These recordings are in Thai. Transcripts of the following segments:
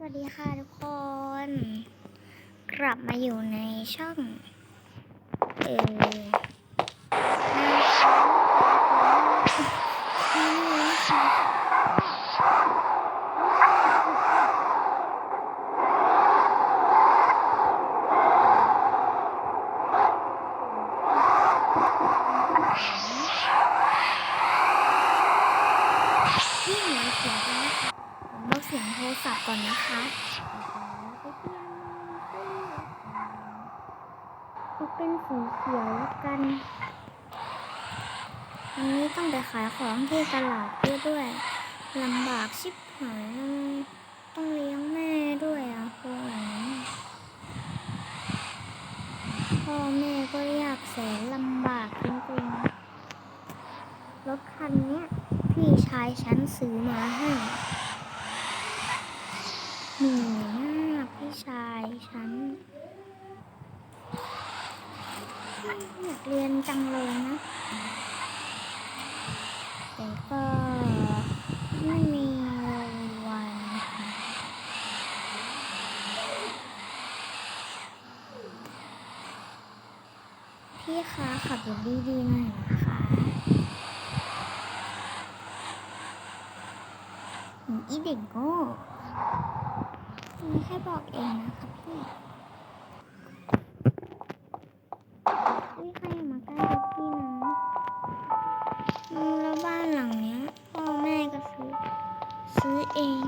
สวัสดีค่ะทุกคน กลับมาอยู่ในช่อง เออที่หัวเสียงกันนะคะผมลดเสียงโทรศัพท์ก่อนนะคะเอาเป็นสีเขียวแล้วกันวันนี้ต้องไปขายของที่ตลาดเยอะด้วยลำบากชิบหายเลยต้องเลี้ยงแม่ด้วยอะคุณพ่อแม่ก็ยากแสนลำบากจริงๆรถคันนี้พี่ชายฉันซื้อมาให้ หนื่อยมาพี่ชายฉัน อยากเรียนจังเลยนะแต่ก็ไม่มีวันพี่คะขับรถดีๆหน่อยนะคะอีเด็กโง่ ไม่ให้บอกเองนะครับพี่อุ้ยใครมาใกล้พี่นะแล้วบ้านหลังเนี้ยพ่อแม่ก็ซื้อ ซื้อเอง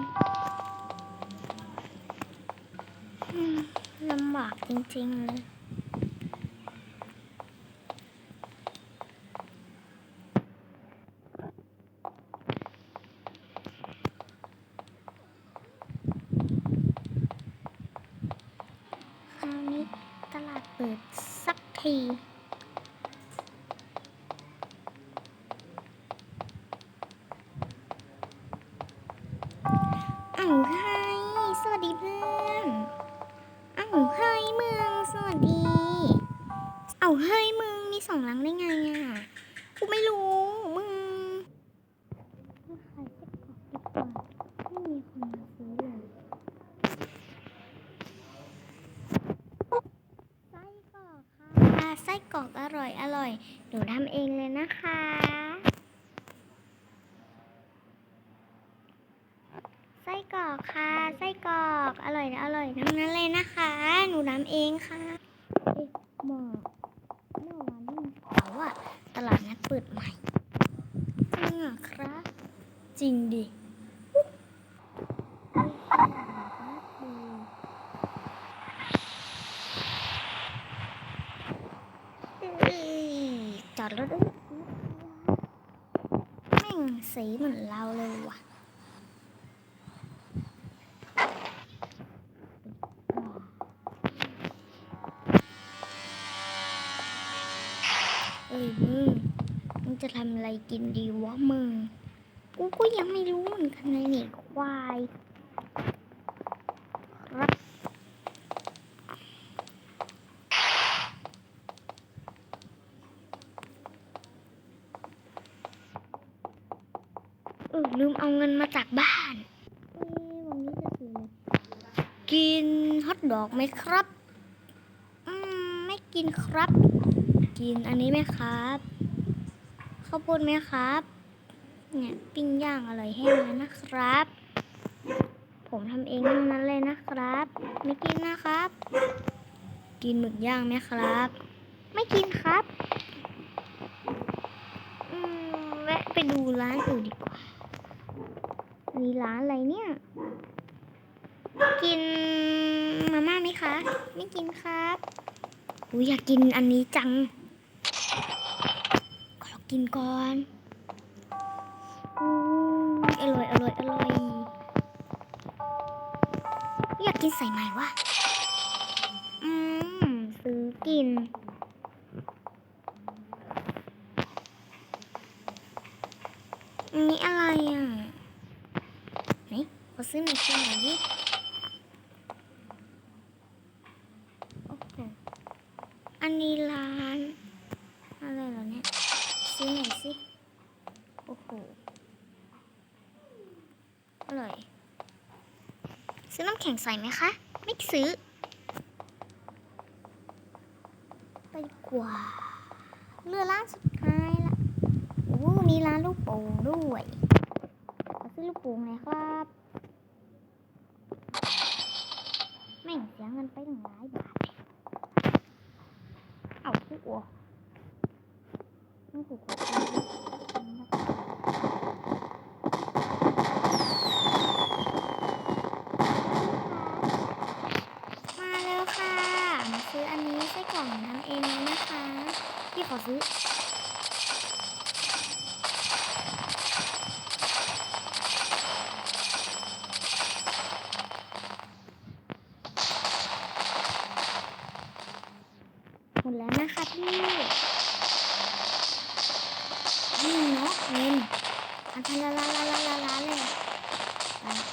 ลำบากจริงๆเลย คราวนี้ ตลาดเปิดสักทีอ้าวไฮสวัสดีเพื่อนอ้าวไฮมึงสวัสดีอ้าวเฮ้ยมึงมีสองหลังได้ไงอะกูไม่รู้มึงขายไส้กรอกดีกว่าไม่มีคนมาซื้อเลย ไส้กรอกค่ะ ไส้กรอกอร่อยอร่อยหนูทำเองเลยนะคะ ไส้กรอกค่ะ ไส้กรอกอร่อยอร่อยทั้งนั้นเลยนะคะ หนูทำเองค่ะเอ๊ะหมอกเมื่อวันนี้เสาอะตลาดนัดเปิดใหม่จริงเหรอครับจริงดิเอ้ยจอดรถเอ้ยแม่ง สีเหมือนเราเลยว่ะเอ้ยมึงมึงจะทำอะไรกินดีวะมึง กูก็ยังไม่รู้เหมือนกันเลยนี่ควายครับเออ ลืมเอาเงินมาจากบ้านวันนี้จะกินฮอทดอกไหมครับ อืม ไม่กินครับ กินอันนี้ไหมครับข้าวโพดไหมครับ เนี่ยปิ้งย่างอร่อยแห้งเลยนะครับ ผมทำเองทั้งนั้นเลยนะครับ ไม่กินนะครับ กินหมึกย่างไหมครับ ไม่กินครับอืมแวะไปดูร้านอื่นดีกว่า มีร้านอะไรเนี่ย กินมาม่าไหมคะ ไม่กินครับอุ้ยอยากกินอันนี้จัง ขอกินก่อนอืมอร่อยอร่อยอร่อย อยากกินใส่ไหมวะ อืม ซื้อกินอันนี้อะไรอะ ไหนขอซื้อหน่อยซื้อหน่อยดิโอ้โหอันนี้ร้านอะไรเหรอเนี่ยซื้อหน่อยสิ โอ้โห อร่อย ซื้อน้ำแข็งใส่ไหมคะ ไม่ซื้อ ไปกว่าเรือร้านสุดท้ายละ โอ้ มีร้านลูกโป่งด้วยซื้อลูกโป่งหน่อยครับ แม่งเสียเงินไปหนึ่งร้ายบาท เอาผู้อัวนี่คือข ดแล้วนะคะพี่นี่เนาะเอ็นอันทลาลาลาลาลาเลย